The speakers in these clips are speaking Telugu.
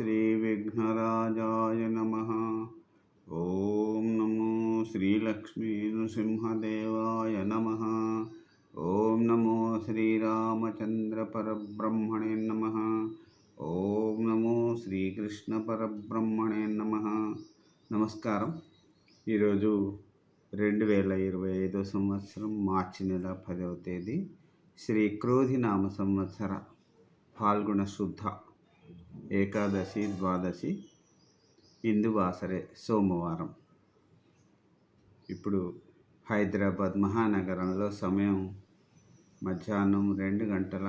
శ్రీవిఘ్నరాజాయ నమ. ఓం నమో శ్రీలక్ష్మీ నృసింహదేవాయ నమ. ఓం నమో శ్రీరామచంద్ర పరబ్రహ్మణే నమ. ఓం నమో శ్రీకృష్ణ పరబ్రహ్మణే నమ. నమస్కారం. ఈరోజు రెండు వేల ఇరవై ఐదో సంవత్సరం మార్చి నెల పదవ తేదీ శ్రీ క్రోధినామ సంవత్సర పాల్గొన శుద్ధ ఏకాదశి ద్వాదశి ఇందువాసరే సోమవారం. ఇప్పుడు హైదరాబాద్ మహానగరంలో సమయం మధ్యాహ్నం రెండు గంటల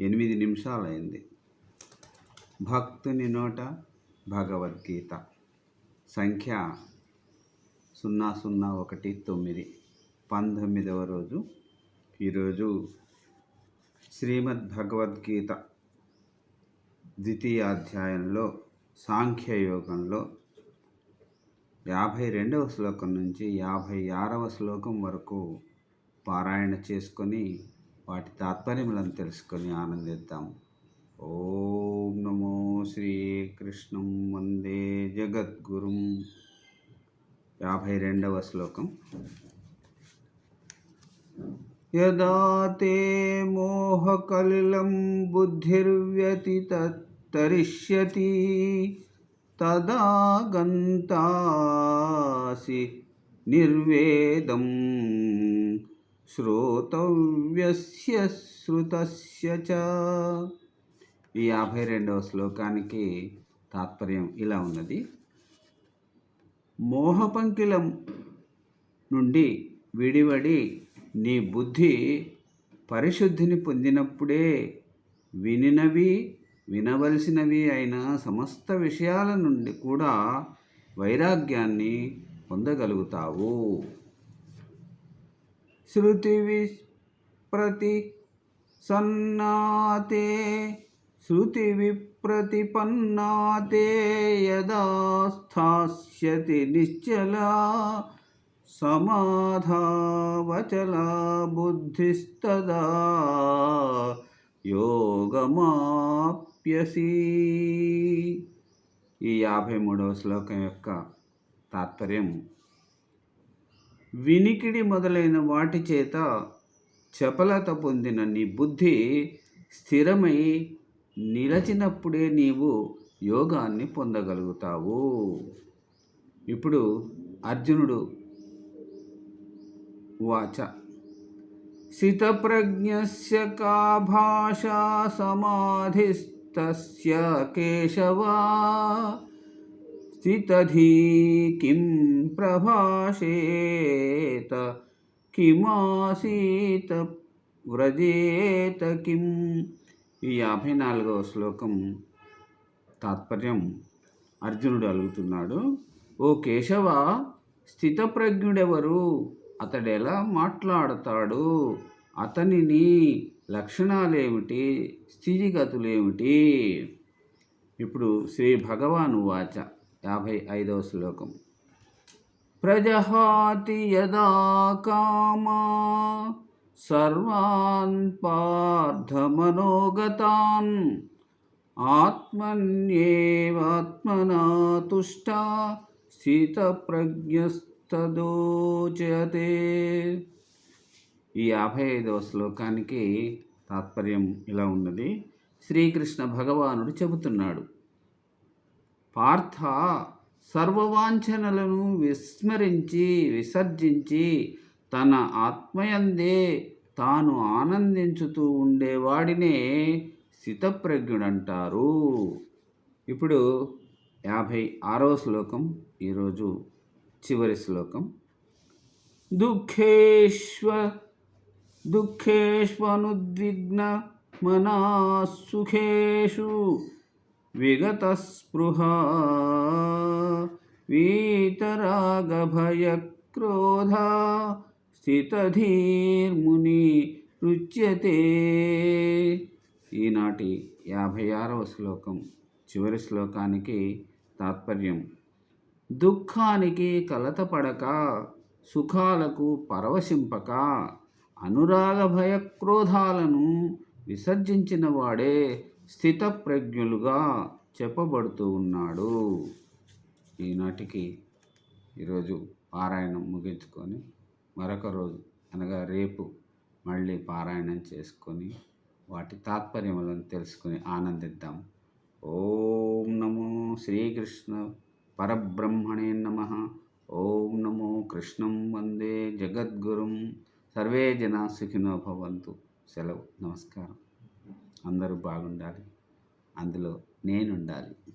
ఎనిమిది నిమిషాలైంది. భక్తుని నోట భగవద్గీత సంఖ్య సున్నా సున్నా ఒకటి తొమ్మిది. పంతొమ్మిదవ రోజు. ఈరోజు శ్రీమద్ భగవద్గీత ద్వితీయాధ్యాయంలో సాంఖ్యయోగంలో యాభై రెండవ శ్లోకం నుంచి యాభై ఆరవ శ్లోకం వరకు పారాయణ చేసుకొని వాటి తాత్పర్యములను తెలుసుకొని ఆనందిద్దాం. ఓం నమో శ్రీకృష్ణం వందే జగద్గురుం. యాభై రెండవ శ్లోకం. యదా తే మోహకలిలం బుద్ధిర్వ్యతితరిష్యతి తదా గంతాసి నిర్వేదం శ్రోతవ్యస్య శృతస్య చ. ఈ యాభై రెండవ శ్లోకానికి తాత్పర్యం ఇలా ఉన్నది. మోహపంకిలం నుండి విడివడి నీ బుద్ధి పరిశుద్ధిని పొందినప్పుడే వినినవి వినవలసినవి అయిన సమస్త విషయాల నుండి కూడా వైరాగ్యాన్ని పొందగలుగుతావు. శృతి విప్రతి సన్నాతే శృతి విప్రతిపన్నాతే యదా స్థాస్యతి నిశ్చలా సమాధావచలా బుద్ధిస్తదా యోగమాప్యసి ఈ యాభై మూడవ శ్లోకం యొక్క తాత్పర్యం వినికిడి మొదలైన వాటి చేత చపలత పొందిన నీ బుద్ధి స్థిరమై నిలచినప్పుడే నీవు యోగాన్ని పొందగలుగుతావు. ఇప్పుడు అర్జునుడు వాచ. స్థితప్రజ్ఞస్య కా భాషా సమాధిస్తస్య కేశవా. స్థితధీ కిం ప్రభాషేత? కిమాసీత? వ్రజేత? కిం? ఈ యాభై నాలుగవ శ్లోకం తాత్పర్యం అర్జునుడు అడుగుతున్నాడు. ఓ కేశవ స్థితప్రజ్ఞుడెవరు? అతడు ఎలా మాట్లాడతాడు? అతనిని లక్షణాలేమిటి? స్థితిగతులేమిటి? ఇప్పుడు శ్రీ భగవాను వాచ యాభై ఐదవ శ్లోకం. ప్రజహాతి యదా కామా సర్వాన్ పార్థమనోగతాన్ ఆత్మన్యేవాత్మనా తుష్ట తదోచతే ఈ యాభై ఐదవ శ్లోకానికి తాత్పర్యం ఇలా ఉన్నది. శ్రీకృష్ణ భగవానుడు చెబుతున్నాడు. పార్థ సర్వవాంఛనలను విస్మరించి విసర్జించి తన ఆత్మయందే తాను ఆనందించుతూ ఉండేవాడినే స్థితప్రజ్ఞుడంటారు ఇప్పుడు యాభై ఆరవ శ్లోకం ఈరోజు చివరి శ్లోకం. దుఃఖేష్వ దుఃఖేష్వనుద్విగ్న మనా సుఖేషు విగతస్పృహ వీతరాగభయక్రోధ స్థితధీర్ముని రుచ్యతే. ఈనాటి యాభై ఆరవ శ్లోకం చివరి శ్లోకానికి తాత్పర్యం. దుఃఖానికి కలతపడక సుఖాలకు పరవశింపక అనురాగ భయక్రోధాలను విసర్జించిన వాడే స్థితప్రజ్ఞులుగా చెప్పబడుతూ ఉన్నాడు. ఈనాటికి ఈరోజు పారాయణం ముగించుకొని మరొక రోజు అనగా రేపు మళ్ళీ పారాయణం చేసుకొని వాటి తాత్పర్యములను తెలుసుకొని ఆనందిద్దాం. ఓం నమో శ్రీకృష్ణ పరబ్రహ్మణే నమ. ఓం నమో కృష్ణం వందే జగద్గురుం. సర్వే జనా సుఖినో భవంతు. సెలవు. నమస్కారం. అందరూ బాగుండాలి. అందులో నేనుండాలి.